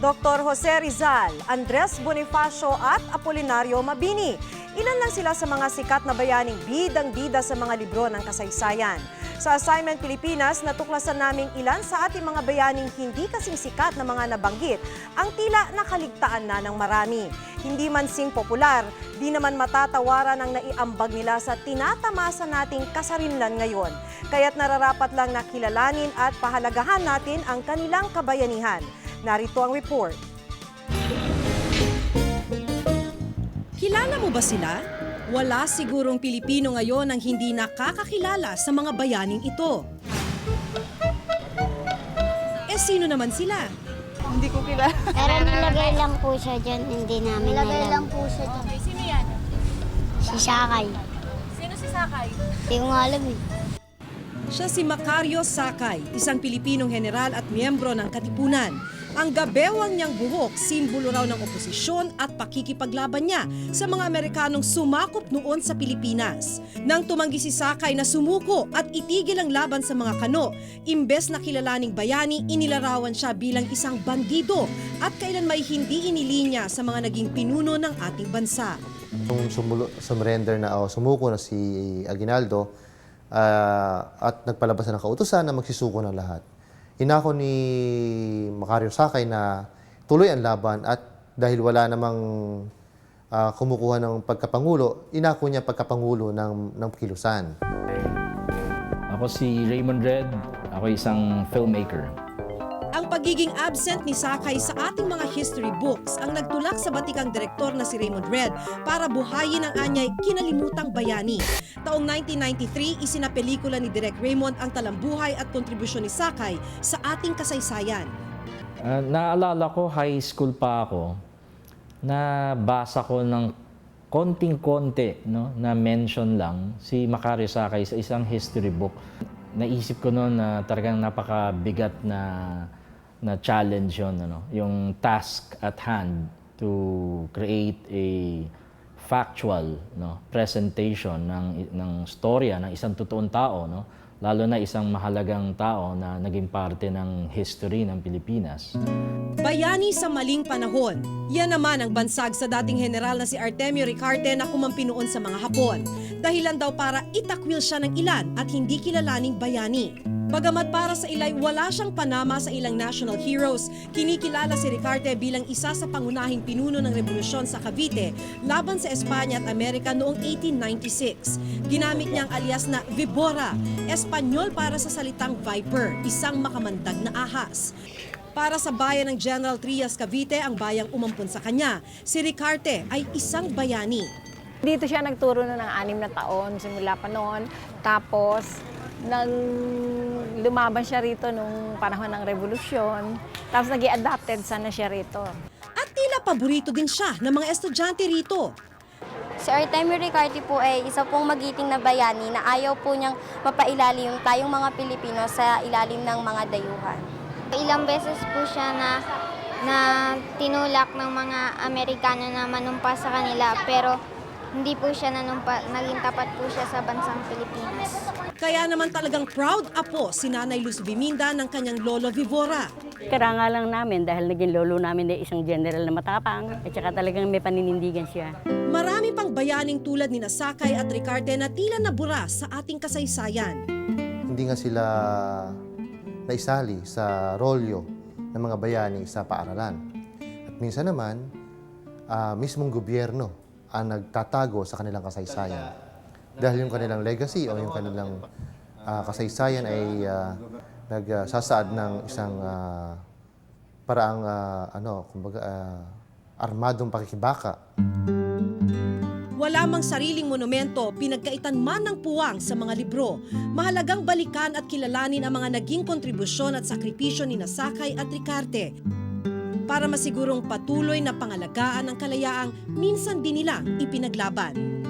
Dr. Jose Rizal, Andres Bonifacio at Apolinario Mabini. Ilan lang sila sa mga sikat na bayaning bidang-bida sa mga libro ng kasaysayan. Sa Assignment Pilipinas, natuklasan naming ilan sa ating mga bayaning hindi kasing sikat na mga nabanggit ang tila nakaligtaan na ng marami. Hindi man sing popular, di naman matatawaran ang naiambag nila sa tinatamasa nating kasarinlan ngayon. Kaya't nararapat lang na kilalanin at pahalagahan natin ang kanilang kabayanihan. Narito ang report. Kilala mo ba sila? Wala sigurong Pilipino ngayon ang hindi nakakakilala sa mga bayaning ito. Eh sino naman sila? Hindi ko kilala. Pero nilagay lang po siya dyan, hindi namin Nilagay alam. lang po siya dyan. Okay, sino yan? Si Sakay. Sino si Sakay? Hindi ko nga alam eh. Siya si Macario Sakay, isang Pilipinong general at miyembro ng Katipunan. Ang gabewang niyang buhok, simbolo raw ng oposisyon at pakikipaglaban niya sa mga Amerikanong sumakop noon sa Pilipinas. Nang tumanggi si Sakay na sumuko at itigil ang laban sa mga kano, imbes na kilalaning bayani, inilarawan siya bilang isang bandido at kailan may hindi inilinya sa mga naging pinuno ng ating bansa. Nung sumulo, sumrender na o sumuko na si Aguinaldo ah, at nagpalabas na ng kautusan na magsisuko ng lahat. Inako ni Macario Sakay na tuloy ang laban at dahil wala namang ah, kumukuha ng pagkapangulo, inako niya pagkapangulo ng, ng kilusan. Ako si Raymond Red. Ako isang filmmaker. Ang pagiging absent ni Sakay sa ating mga history books ang nagtulak sa batikang direktor na si Raymond Red para buhayin ang anyay kinalimutang bayani. Taong 1993, isinapelikula ni Direk Raymond ang talambuhay at kontribusyon ni Sakay sa ating kasaysayan. Ah, naalala ko, high school pa ako, na basa ko ng konting-konti no, na mention lang si Macario Sakay sa isang history book. Naisip ko noon na talagang napakabigat na na challenge yun, ano, yung task at hand to create a factual no, presentation ng, ng storya ng isang totoong tao, no, lalo na isang mahalagang tao na naging parte ng history ng Pilipinas. Bayani sa maling panahon. Yan naman ang bansag sa dating general na si Artemio Ricarte na kumampi noon sa mga Hapon. Dahilan daw para itakwil siya ng ilan at hindi kilalaning bayani. Bagamat para sa ilay wala siyang panama sa ilang national heroes, kinikilala si Ricarte bilang isa sa pangunahing pinuno ng revolusyon sa Cavite laban sa Espanya at Amerika noong 1896. Ginamit niya ang alias na Vibora, Espanyol para sa salitang viper, isang makamandag na ahas. Para sa bayan ng General Trias Cavite ang bayang umampun sa kanya, si Ricarte ay isang bayani. Dito siya nagturo na ng anim na taon, simula pa noon. Tapos, nang lumaban siya rito nung panahon ng revolusyon. Tapos nag adapted sana siya rito. At tila paborito din siya ng mga estudyante rito. Si Artemio Ricarte po ay isa pong magiting na bayani na ayaw po niyang mapailalim yung tayong mga Pilipino sa ilalim ng mga dayuhan. Ilang beses po siya na na tinulak ng mga Amerikano na manumpa sa kanila pero hindi po siya nanumpa, naging tapat po siya sa bansang Pilipinas. Kaya naman talagang proud apo si Nanay Luz Biminda ng kanyang lolo Vivora. Karanga lang namin dahil naging lolo namin ay isang general na matapang at saka talagang may paninindigan siya. Marami pang bayaning tulad ni Nasakay at Ricarte na tila nabura sa ating kasaysayan. Hindi nga sila naisali sa rolyo ng mga bayani sa paaralan. At minsan naman, ah, mismong gobyerno ang nagtatago sa kanilang kasaysayan. Dahil yung kanilang legacy o yung kanilang ah, kasaysayan ay ah, nagsasaad ng isang ah, paraang ah, ano, kumbaga, ah, armadong pakikibaka Wala mang sariling monumento, pinagkaitan man ng puwang sa mga libro. Mahalagang balikan at kilalanin ang mga naging kontribusyon at sakripisyo ni Nasakay at Ricarte para masigurong patuloy na pangalagaan ang kalayaang minsan din nilang ipinaglaban.